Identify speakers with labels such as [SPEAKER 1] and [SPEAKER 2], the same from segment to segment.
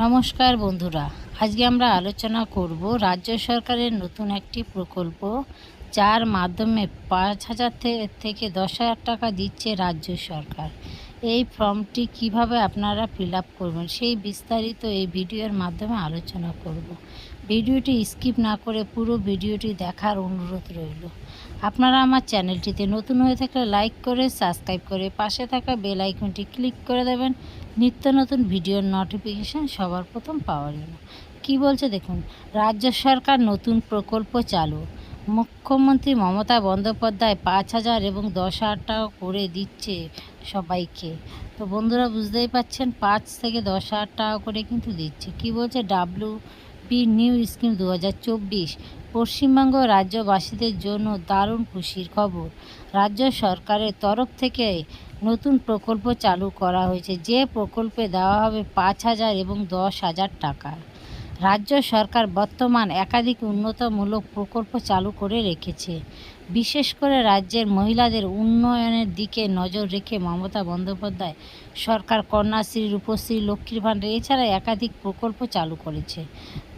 [SPEAKER 1] নমস্কার বন্ধুরা, আজকে আমরা আলোচনা করব রাজ্য সরকারের নতুন একটি প্রকল্প, যার মাধ্যমে পাঁচ হাজার থেকে দশ হাজার টাকা দিচ্ছে রাজ্য সরকার। এই ফর্মটি কীভাবে আপনারা ফিল করবেন সেই বিস্তারিত এই ভিডিওর মাধ্যমে আলোচনা করব। ভিডিওটি স্কিপ না করে পুরো ভিডিওটি দেখার অনুরোধ রইল। আপনারা আমার চ্যানেলটিতে নতুন হয়ে থাকলে লাইক করে, সাবস্ক্রাইব করে, পাশে থাকা বেল আইকনটি ক্লিক করে দেবেন। নিত্য নতুন ভিডিওর নোটিফিকেশান সবার প্রথম পাওয়ার জন্য। কী বলছে দেখুন, রাজ্য সরকার নতুন প্রকল্প চালু। মুখ্যমন্ত্রী মমতা বন্দ্যোপাধ্যায় পাঁচ হাজার এবং দশ হাজার টাকা করে দিচ্ছে সবাইকে। তো বন্ধুরা বুঝতেই পাচ্ছেন, পাঁচ থেকে দশ হাজার টাকা করে কিন্তু দিচ্ছে। কি বলছে ডাব্লিউ পি নিউ স্কিম দু হাজার চব্বিশ? পশ্চিমবঙ্গ রাজ্যবাসীদের জন্য দারুণ খুশির খবর। রাজ্য সরকারের তরফ থেকে নতুন প্রকল্প চালু করা হয়েছে। যে প্রকল্পে দেওয়া হবে পাঁচ হাজার এবং দশ হাজার টাকা। রাজ্য সরকার বর্তমান একাধিক উন্নতমূলক প্রকল্প চালু করে রেখেছে। বিশেষ করে রাজ্যের মহিলাদের উন্নয়নের দিকে নজর রেখে মমতা বন্দ্যোপাধ্যায় সরকার, কন্যাশ্রী, রূপশ্রী, লক্ষ্মীর ভাণ্ডার এছাড়া একাধিক প্রকল্প চালু করেছে।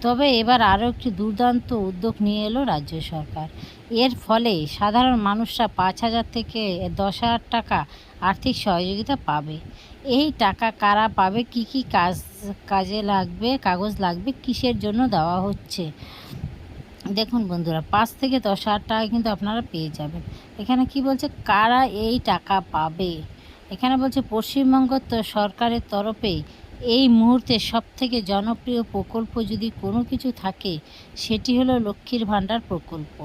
[SPEAKER 1] তবে এবার আরও একটি দুর্দান্ত উদ্যোগ নিয়ে এলো রাজ্য সরকার। এর ফলে সাধারণ মানুষরা পাঁচ হাজার থেকে দশ হাজার টাকা আর্থিক সহযোগিতা পাবে। এই টাকা কারা পাবে, কি কি কাজ কাজে লাগবে, কাগজ লাগবে, কিসের জন্য দেওয়া হচ্ছে? দেখুন বন্ধুরা, পাঁচ থেকে দশ হাজার টাকা কিন্তু আপনারা পেয়ে যাবেন। এখানে কি বলছে? কারা এই টাকা পাবে? এখানে বলছে, পশ্চিমবঙ্গ তো সরকারের তরফে এই মুহূর্তে সবথেকে জনপ্রিয় প্রকল্প যদি কোনো কিছু থাকে, সেটি হলো লক্ষ্মীর ভাণ্ডার প্রকল্প।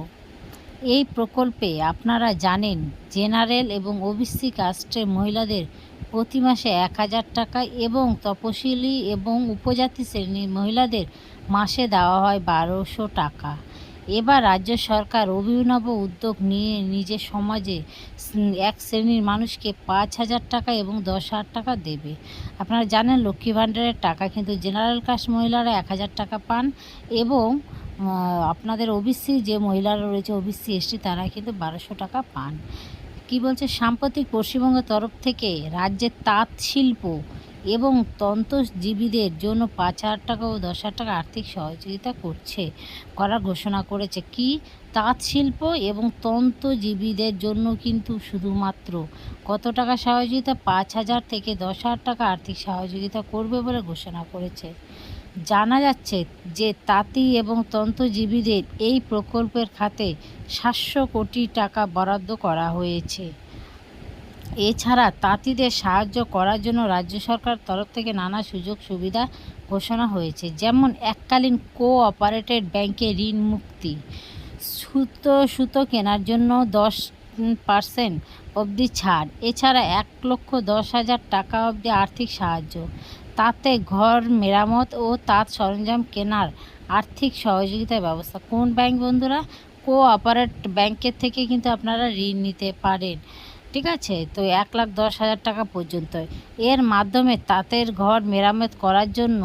[SPEAKER 1] এই প্রকল্পে আপনারা জানেন, জেনারেল এবং ওবিসি কাস্টের মহিলাদের প্রতি মাসে এক হাজার টাকা এবং তপশিলি এবং উপজাতি শ্রেণির মহিলাদের মাসে দেওয়া হয় বারোশো টাকা। এবার রাজ্য সরকার অভিনব উদ্যোগ নিয়ে নিজের সমাজে এক শ্রেণির মানুষকে পাঁচ হাজার টাকা এবং দশ হাজার টাকা দেবে। আপনারা জানেন লক্ষ্মী ভাণ্ডারের টাকা কিন্তু জেনারেল কাস্ট মহিলারা এক হাজার টাকা পান এবং আপনাদের ওবিসি যে মহিলারা রয়েছে, ওবিসি এসটি তারা কিন্তু বারোশো টাকা পান। কি বলছে? সাম্প্রতিক পশ্চিমবঙ্গের তরফ থেকে রাজ্যের তাঁত শিল্প এবং তন্ত্রজীবীদের জন্য পাঁচ হাজার টাকা ও দশ হাজার টাকা আর্থিক সহযোগিতা করছে করার ঘোষণা করেছে। কি? তাঁত শিল্প এবং তন্ত্রজীবীদের জন্য কিন্তু শুধুমাত্র কত টাকা সহযোগিতা? পাঁচ হাজার থেকে দশ হাজার টাকা আর্থিক সহযোগিতা করবে বলে ঘোষণা করেছে। জানা যাচ্ছে যে তাঁতি এবং তন্ত্রজীবীদের এই প্রকল্পের খাতে সাতশো কোটি টাকা বরাদ্দ করা হয়েছে। এছাড়া তাঁতিদের সাহায্য করার জন্য রাজ্য সরকার তরফ থেকে নানা সুযোগ সুবিধা ঘোষণা হয়েছে, যেমন এককালীন কোঅপারেটেড ব্যাংকে ঋণ মুক্তি, সুতো সুতো কেনার জন্য দশ পার্সেন্ট অবধি ছাড়, এছাড়া এক লক্ষ দশ হাজার টাকা অবধি আর্থিক সাহায্য তাতে ঘর, মেরামত ও তাঁত সরঞ্জাম কেনার আর্থিক সহযোগিতার ব্যবস্থা। কোন ব্যাংক বন্ধুরা? কোঅপারেট ব্যাংকের থেকে কিন্তু আপনারা ঋণ নিতে পারেন। ঠিক আছে? তো এক লাখ দশ হাজার টাকা পর্যন্ত। এর মাধ্যমে তাঁতের ঘর মেরামত করার জন্য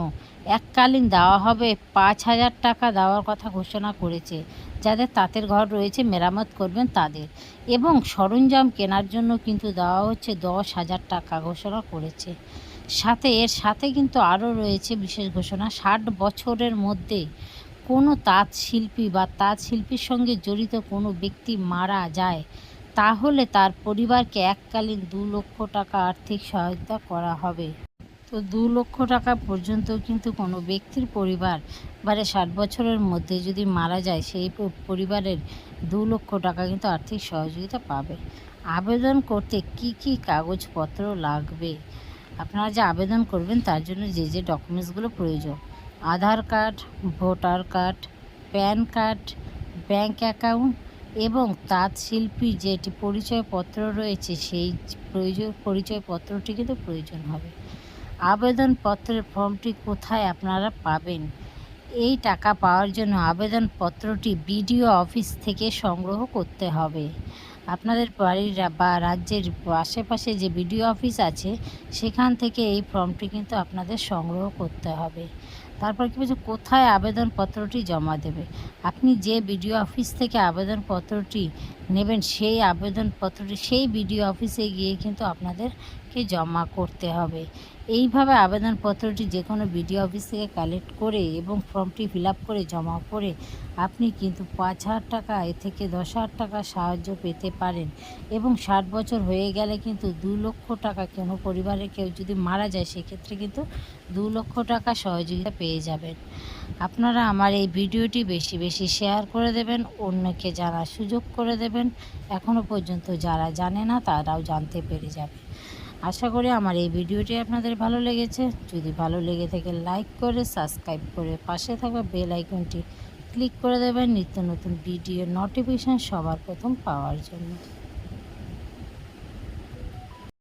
[SPEAKER 1] এককালীন দেওয়া হবে পাঁচ হাজার টাকা দেওয়ার কথা ঘোষণা করেছে যাদের তাঁতের ঘর রয়েছে, মেরামত করবেন তাদের। এবং সরঞ্জাম কেনার জন্য কিন্তু দেওয়া হচ্ছে দশ হাজার টাকা ঘোষণা করেছে। সাথে, এর সাথে কিন্তু আরও রয়েছে বিশেষ ঘোষণা, ষাট বছরের মধ্যে কোনো তাঁত শিল্পী বা তাঁত শিল্পীর সঙ্গে জড়িত কোনো ব্যক্তি মারা যায়, তাহলে তার পরিবারকে এককালীন দু লক্ষ টাকা আর্থিক সহায়তা করা হবে। তো দু লক্ষ টাকা পর্যন্ত কিন্তু কোনো ব্যক্তির পরিবার বারে ষাট বছরের মধ্যে যদি মারা যায়, সেই পরিবারের দু লক্ষ টাকা কিন্তু আর্থিক সহযোগিতা পাবে। আবেদন করতে কি কি কাগজপত্র লাগবে? আপনারা যে আবেদন করবেন তার জন্য যে যে ডকুমেন্টসগুলো প্রয়োজন, Aadhaar card, voter card, PAN card, bank account এবং তাঁত শিল্পীর যেটি পরিচয়পত্র রয়েছে সেই প্রয়োজন, পরিচয়পত্রটি কিন্তু প্রয়োজন হবে। আবেদনপত্রের ফর্মটি কোথায় আপনারা পাবেন? এই টাকা পাওয়ার জন্য আবেদনপত্রটি বিডিও অফিস থেকে সংগ্রহ করতে হবে। আপনাদের বাড়ির বা রাজ্যের আশেপাশে যে বিডিও অফিস আছে, সেখান থেকে এই ফর্মটি কিন্তু আপনাদের সংগ্রহ করতে হবে। তারপর কি বলছে? কোথায় আবেদনপত্রটি জমা দেবে? আপনি যে বিডিও অফিস থেকে আবেদনপত্রটি নেবেন, সেই আবেদনপত্রটি, সেই বিডিও অফিসে গিয়ে কিন্তু আপনাদেরকে জমা করতে হবে। এইভাবে আবেদনপত্রটি যে কোনো বিডিও অফিস থেকে কালেক্ট করে এবং ফর্মটি ফিল করে জমা করে আপনি কিন্তু পাঁচ হাজার টাকা, এ থেকে দশ হাজার টাকা সাহায্য পেতে পারেন। এবং ষাট বছর হয়ে গেলে কিন্তু দু লক্ষ টাকা কোনো? পরিবারের কেউ যদি মারা যায়, সেক্ষেত্রে কিন্তু দু লক্ষ টাকা সহযোগিতা পেয়ে যাবেন। আপনারা আমার এই ভিডিওটি বেশি বেশি শেয়ার করে দেবেন, অন্যকে জানার সুযোগ করে দেবেন। এখনও পর্যন্ত যারা জানে না, তারাও জানতে পেরে যাবে। আশা করি আমার এই ভিডিওটি আপনাদের ভালো লেগেছে। যদি ভালো লেগে থাকে লাইক করে সাবস্ক্রাইব করে পাশে থাকা বেল আইকনটি ক্লিক করে দেবেন। নিত্য নতুন ভিডিও নোটিফিকেশান সবার প্রথম পাওয়ার জন্য।